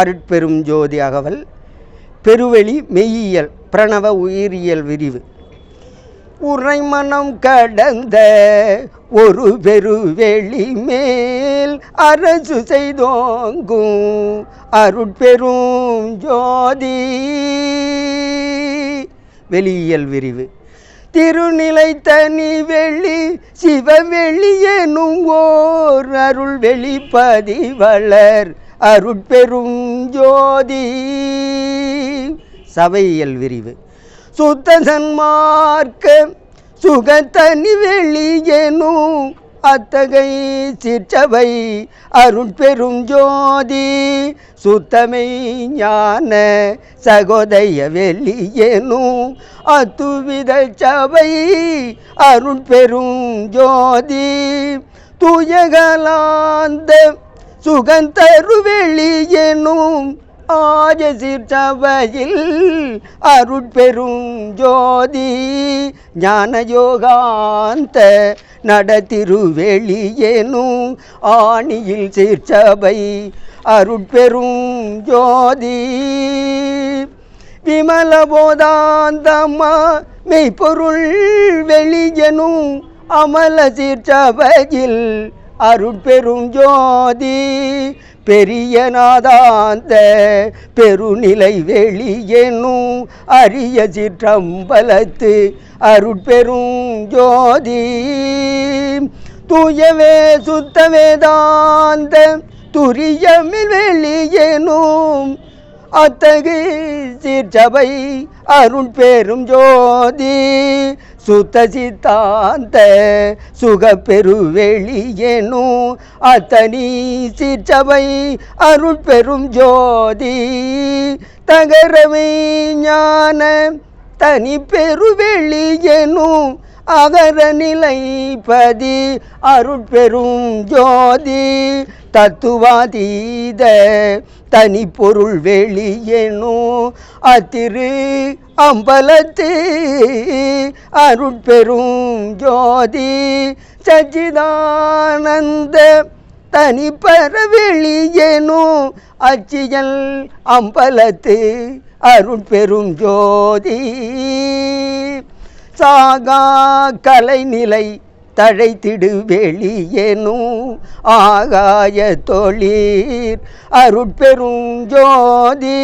அருட்பெரும் ஜோதி அகவல் பெருவெளி மெய்யியல் பிரணவ உயிரியல் விரிவு. உறைமனம் கடந்த ஒரு பெருவெளி மேல் அரசு செய்தோங்கும் அருட்பெரும் ஜோதி. வெளியியல் விரிவு. திருநிலை தனி வெளி சிவவெளி எனும் ஓர் அருள் வெளிப்பதிவளர் அருட்பெரும் ஜோதி. சபையல் விரிவு. சுத்த சன்மார்க்க சுகத்தனி வெளியேனும் அத்தகை சிற்றவை அருட்பெரும் ஜோதி. சுத்தமை ஞான சகோதய வெளியேனும் அத்துவித சபை அருட்பெரும் ஜோதி. துயகலாந்த சுகந்தரு வெளியெனும் ஆஜசிர் சபையில் அருட்பெரும் ஜோதி ஞான யோகாந்த நடத்திருவெளியேனும் ஆணியில் சீர்ச்சபை அருட்பெரும் ஜோதி. விமல போதாந்தம்மா மெய்ப்பொருள் வெளியனும் அமல சீர்ச்சபையில் அருட்பெரும் ஜோதி பெரிய நாதாந்த பெருநிலை வெளியெனும் அரிய சிற்றம்பலத்து அருட்பெரும் ஜோதி தூயவே சுத்த வேதாந்த துரியமில் வெளியெனும் அத்தகு சீர்ச்சபை அருள் பெரும் ஜோதி சுத்த சித்தாந்த சுகப்பெருவெளியெனும் அத்தனி சிற்றவை அருள் பெரும் ஜோதி தகரவை ஞான தனி பெருவெளியெனும் அகர நிலைப்பதி அருட்பெரும் ஜோதி தத்துவாதீத தனி பொருள் வெளியேனோ? அத்திரு அம்பலத்து அருட்பெரும் ஜோதி சச்சிதானந்த தனி பரவெளியேனும் அச்சியல் அம்பலத்து அருட்பெரும் ஜோதி சாகா கலைநிலை தழைத்திடு வெளியேனும் ஆகாய தொழிற் அருட்பெருஞ்சோதி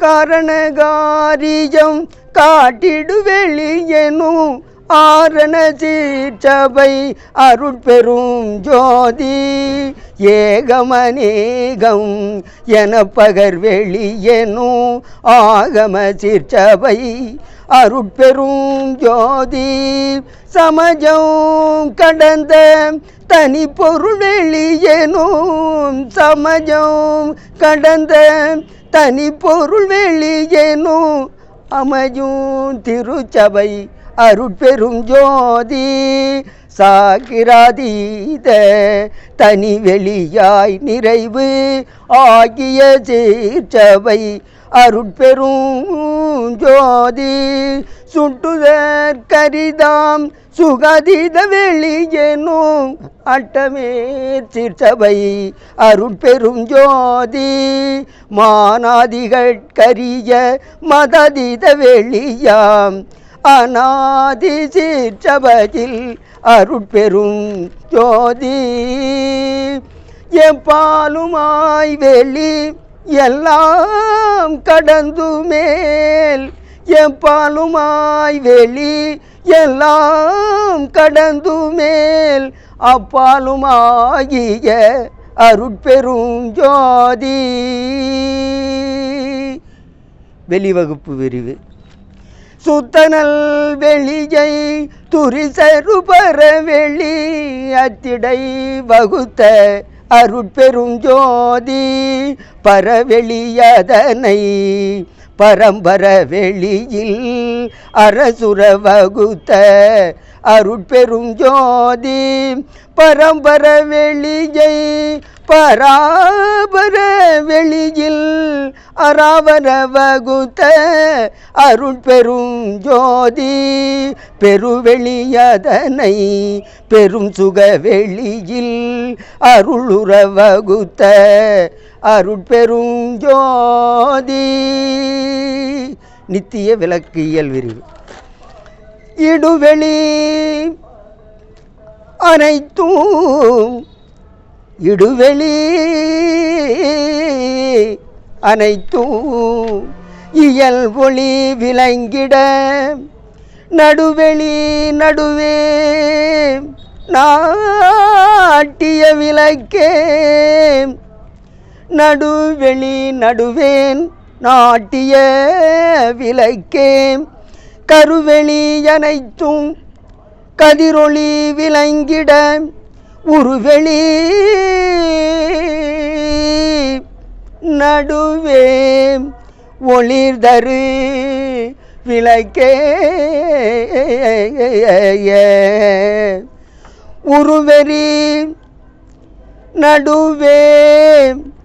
காரணகாரியம் காட்டிடு வெளியேனும் ஆரண சீர்ச்சபை அருட்பெரும் ஜோதி. ஏகமநேகம் என பகர் வெளியெனும் ஆகம சீர்ச்சபை அருட்பெரும் ஜோதி சமஜம் கடந்த தனி பொருள் வெளியேனும் சமஜம் கடந்த தனி பொருள் வெளியேனும் அமையும் திருச்சபை அருட்பெரும் ஜோதி சாகிராதீத தனி வெளியாய் நிறைவு ஆகிய சீர்ச்சபை அருட்பெரும் ஜோதி சுட்டுதற் கரிதாம் சுகதீத வெளியேனும் அட்டமே சிற்சபை அருட்பெரும் ஜோதி மானாதிகட்கரிய மததீத வெளியாம் அநாதி சிற்சபையில் அருட்பெரும் ஜோதி எப்பாலுமாய் வெளி எல்லாம் கடந்து மேல். எப்பாலுமாய் வெளி எல்லாம் கடந்து மேல். அப்பாலுமாகிய அருட்பெரும் ஜோதி. வெளிவகுப்பு விரிவு. சுத்தனல் வெளியை துரிசருபர வெளி அத்திடை வகுத்த அருட்பெரும் ஜோதி பரவெளியதனை பரம்பர வெளியில் அரசுர வகுத்த அருட்பெரும் ஜோதி பரம்பர வெளியை பராபர வெளியில் அராவர வகுத்த அருட்பெரும் ஜோதி பெருவெளியதனை பெரும் சுக வெளியில் அருளுற வகுத்த அருட்பெரும் ஜோதி. நித்திய விளக்கியல் விரிவு இடுவெளி அனைத்தும் இடுவெளி அனைத்தும் இயல் ஒளி விளங்கிட நடுவெளி நடுவே நாட்டிய விளக்கே நடுவெளி நடுவேன் நாட்டிய விளக்கே கருவெளி அனைத்தும் கதிரொளி விளங்கிட உருவெளி நடுவே ஒளிர்தரு விளக்கே. உருவெறி நடுவே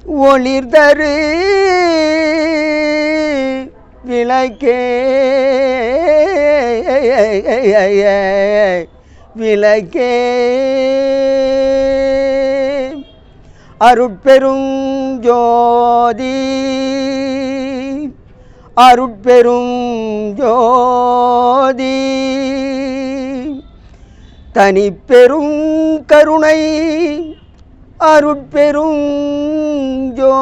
ஒளிர்தரு விளக்கே. விளக்கே அருட்பெரும் ஜோதி அருட்பெரும் ஜோதி. தனிப்பெரும் கருணை அருட்பெரும் ஜோதி.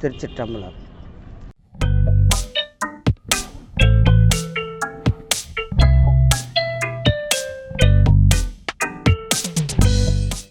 திருச்சிற்றம்பலம்.